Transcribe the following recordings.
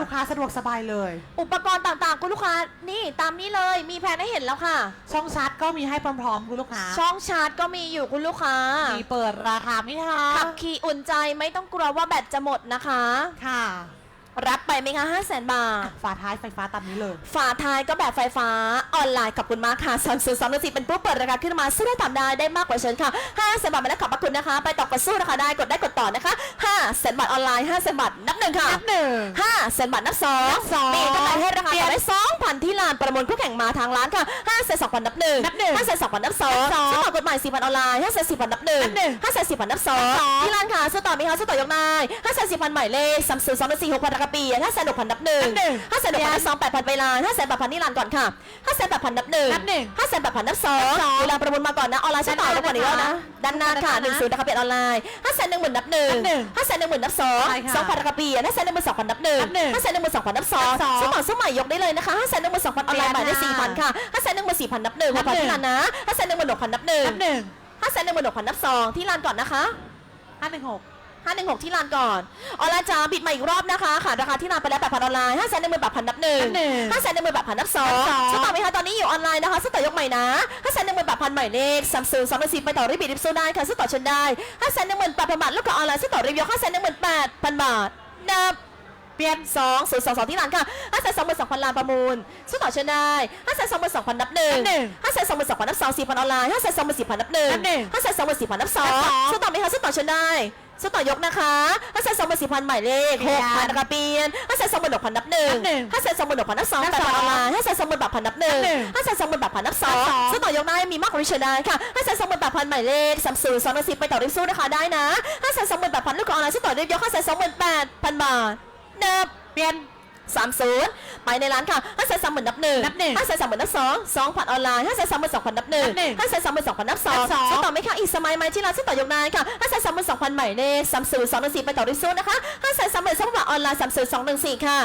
ลูกค้าสะดวกสบายเลย อุปกรณ์ต่างๆ คุณลูกค้านี่ตามนี้เลยมีแผนให้เห็นแล้วค่ะ ช่องชาร์จก็มีให้พร้อมๆคุณลูกค้าช่องชาร์จก็มีอยู่คุณลูกค้ามีเปิดราคาไม่ท้าขับขี่อุ่นใจไม่ต้องกลัวว่าแบตจะหมดนะคะค่ะ รับไปไหมคะ5 0 0 0 0 0บาท ฝาท้ายไฟฟ้าตามนี้เลย ฝาท้ายก็แบบไฟฟ้าออนไลน์ขอบคุณมากค่ะซัมซุงสามสิเป็นผู้เปิดรายการขึ้นมาสู้ได้ตามได้ได้มากกว่าเชิญค่ะ5แสนบาทมาแล้วขอบพระคุณนะคะ ไปต่อกดสู้นะคะได้กดได้กดต่อนะคะ5แสนบาทออนไลน์5แสนบาทนับหนึ่งค่ะนับหนึ่ง5แสนบาทนับสองนับสองมีกำไรให้ราคาเปลี่ยนต่อได้สองพันที่ลาน ประมูลคู่แข่งมาทางร้านค่ะ5แสนสองพันนับหนึ่งนับหนึ่ง5แสนสองพันนับสองนับสอง ซื้อต่อกฎหมายสี่พันออนไลน์5แสนสี่พันนับหนึ่งหนึ่ง5แสนสี่พันนับสองที่ร้านค่ะซื้อต่อมีคะซื้อต่อยกนาย5แสนสี่พันหมายเลขซัมซุงสองพันสี่หกพันราคาปี5แสนหกพันนับหนึ่งนับหนึ่งห้าแสนแปดพันนับสองแปดพันไปลาห้าแสนแปดพันนี่ลานก่อนค่ะห้าแสนแปดพันนับหนึ่งนับหนึ่งห้าแสนแปดพันนับสองนับสองเวลาประมูลมาก่อนนะออนไลน์ใช้อต่อแล้วกว่านี้แล้วนะด้านหน้าค่ะด้านหน้าหนึ่งศูนย์ราคาเปียนออนไลน์ห้าแสนหนึ่งหมื่นนับหนึ่งนับหนึ่งห้าแสนหนึ่งหมื่นนับสองใช่ค่ะสองพันราคาเปลี่ยนห้าแสนหนึ่งหมื่นสองพันนับหนึ่งนับหนึ่ง ห้าแสนหนึ่งหมื่นสองพันนับสองนับสองสมัครสมัยยกได้เลยนะคะห้าแสนหนึ่งหมื่นสองพันออนไลน์หมายได้เปลี่สี่ยนพันค่ะค่ะห้าแสนหนึ่งหมื่นสี่พันนับหนึ่งนัหบกพันหนึ่งที่ลานนะห้าแสนหนึ่งหมื่นหกพันนับหนึ่งนับหนึ่งห้าแสนหนึ่งหมื่นหกพันนับสองที่ลานก่อนนะคะห้าหนึ่งหก516ที่ลานก่อนออนไลน์จ้าบิดมาอีกรอบนะคะค่ะราคาที่ลานไปแล้ว8,000ออนไลน์5 1 0 0 0 0บาทพันนับหนึ่งนับหนึ่ง5 1 0 0 0 0บาทพันนับสองนับสองสต่อไหมคะตอนนี้อยู่ออนไลน์นะคะสต่อยกใหม่นะ5 1 0 0 0 0บาทพันใหม่เลขซัมซุงสองพันสี่ไปต่อรีบบิดริบซูได้ค่ะสต่อเชนได้5 1 0 0 0 0บาทพันบาทลูกค้าออนไลน์สต่อรีวิว5 1 8 0 0 0บาทนับเปลี่ยนสอง ศูนย์สองสองที่ร้านค่ะห้าแสนสองหมื่นสองพันล้านประมูลสู้ต่อเชิญได้ห้าแสนสองหมื่นสองพันนับหนึ่งนับหนึ่งห้าแสนสองหมื่นสองพันนับสองสี่พันออนไลน์ห้าแสนสองหมื่นสี่พันนับหนึ่งนับหนึ่งห้าแสนสองหมื่นสี่พันนับสองนับสองสู้ต่อไหมคะสู้ต่อเชิญได้สู้ต่อยกนะคะห้าแสนสองหมื่นสี่พันหมายเลขเปลี่หยนกพันนะคะเปลี่ยนห้าแสนสองหมื่นหกพันนับหนึ่งนับหนึ่งห้าแสนสองหมื่นหกพันนับสองนับแปดสองพันออนไลน์ห้าแสนสองหมื่นแปดพันนับหนึ่งนับหนึ่งห้าแสนสองหมื่นแปดพันนับสองนับสองสู้ต่อยกได้มีมากกว่านี้เชิญได้ค่ะห้าแสนสองหมื่นแปดพันหมายเลขซัมซุงสองพันสี่ไปต่อรีบสู้นะคะได้นะห้าแสนสองหมื่นแปดพันลูกค้าออนไลน์สู้ต่อรีบยกห้าแสนสองหมื่นแปดพันบาท นับเปลี่ยนสามศูนย์ไปในร้านค่ะห้าแสนสามหมื่นนับหนึ่งนับหนึ่งห้าแสนสามหมื่นนับสองสองพันออนไลน์ห้าแสนสามหมื่นสองพันนับหนึ่งนับหนึ่งห้าแสนสามหมื่นสองพันนับสองนับสองซื้อต่อไหมคะอีกสมัยไหมที่ร้านซื้อต่อยกนายค่ะห้าแสนสามหมื่นสองพันใหม่เลขสามศูนย์สองหนึ่งสี่ไปต่อริซูนะคะห้าแสนสามหมื่นสองพันออนไลน์สามศูนย์สองหนึ่งสี่ค่ะ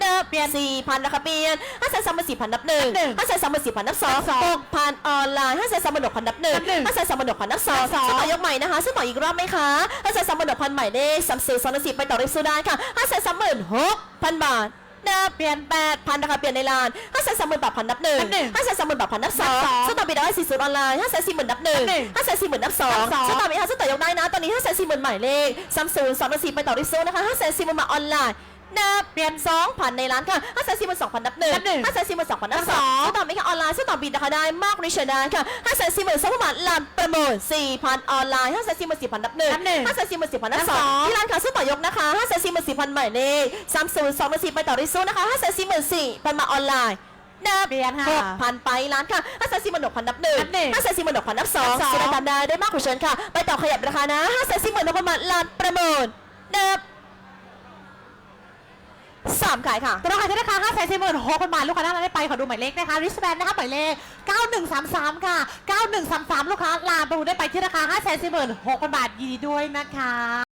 เดิมเปลี่ยนสี่พันนะคะเปลี่ยนห้าแสนสามหมื่นสี่พันนับหนึ่งนับหนึ่งห้าแสนสามหมื่นสี่พันนับสองนับสองหกพันออนไลน์ห้าแสนสามหมื่นหกพันนับหนึ่งนับหนึ่งห้าแสนสามหมื่นหกพันนับสองนับสองซื้อต่อยกใหม่นะคะซื้อต่ออีกรอบไหมคะห้าแสนสามหมื่นหกพันใหม่เลขสามศูนย์สองหนึ่งสี่ไปต่อริซูได้ค่ะห้าแสนสามหมื่นหกพันบาทนับเปลี่ยนแปดพันนะคะเปลี่ยนในลานห้าแสนสามหมื่นแปดพันนับหนึ่งนับหนึ่งห้าแสนสามหมื่นแปดพันนับสองนับสองสต่อปีได้สี่ศูนย์ออนไลน์ห้าแสนสี่หมื่นนับหนึ่งนับหนึ่งห้าแสนสี่หมื่นนับสองนับสองสต่อมีห้าสต่อยกได้นะตอนนี้ห้าแสนสี่หมื่นหมายเลขสามศูนย์สองสี่ไปต่อริซูนะคะห้าแสนสี่หมื่นมาออนไลน์ นับเปลี่ยนสองพันในร้านค่ะห้าแสนสี่หมื่นสองพันนับหนึ่งนับหนึ่งห้าแสนสี่หมื่นสองพันนับสองงสต่อมีค่ะออนไลน์สต่อบิดนะคะได้มากริชดานค่ะห้าแสนสี่หมื่นสองพันบาทลานประมูลสี่พันออนไลน์ห้าแสนสี่หมื่นสี่พันนับหนึ่งห้าแสนสี่หมื่นสี่พันนับสองที่ร้านค่ะซื้อต่อยกนะคะห้าแสนสี่หมื่นสี่พันใหมายเลขสามศูนย์สองสี่ไปต่อริซูนะคะห้าแสนสี่หมื่นสี่พันมาออนไลน์นับเปลี่ยนค่ะหกพันไปร้านค่ะห้าแสนสี่หมื่นหกพันนับหนึ่งนับหนึ่งห้าแสนสี่หมื่นหกพันนับสองนับสองตอได้ตามได้ได้มากกว่าเชิญค่ะ ไปต่อขยับราคานะห้าแสนสี่หมื่นหกพันบาทลานประมูลนับ สามขายค่ะราขายที่ราคาห้าแสนสี่หมื่นหกพันบาทลูกค้าหน้าร้าได้ไปขอดูหมายเลขนะคะริสแบนนะคะหมายเลขเก้าหนึ่งสามสามค่ะเก้าหนึ่งสามสามลูกค้าลานประมูลได้ไปที่ราคาห้าแสนสี่หมื่นหกพันบาทยินดีด้วยนะคะ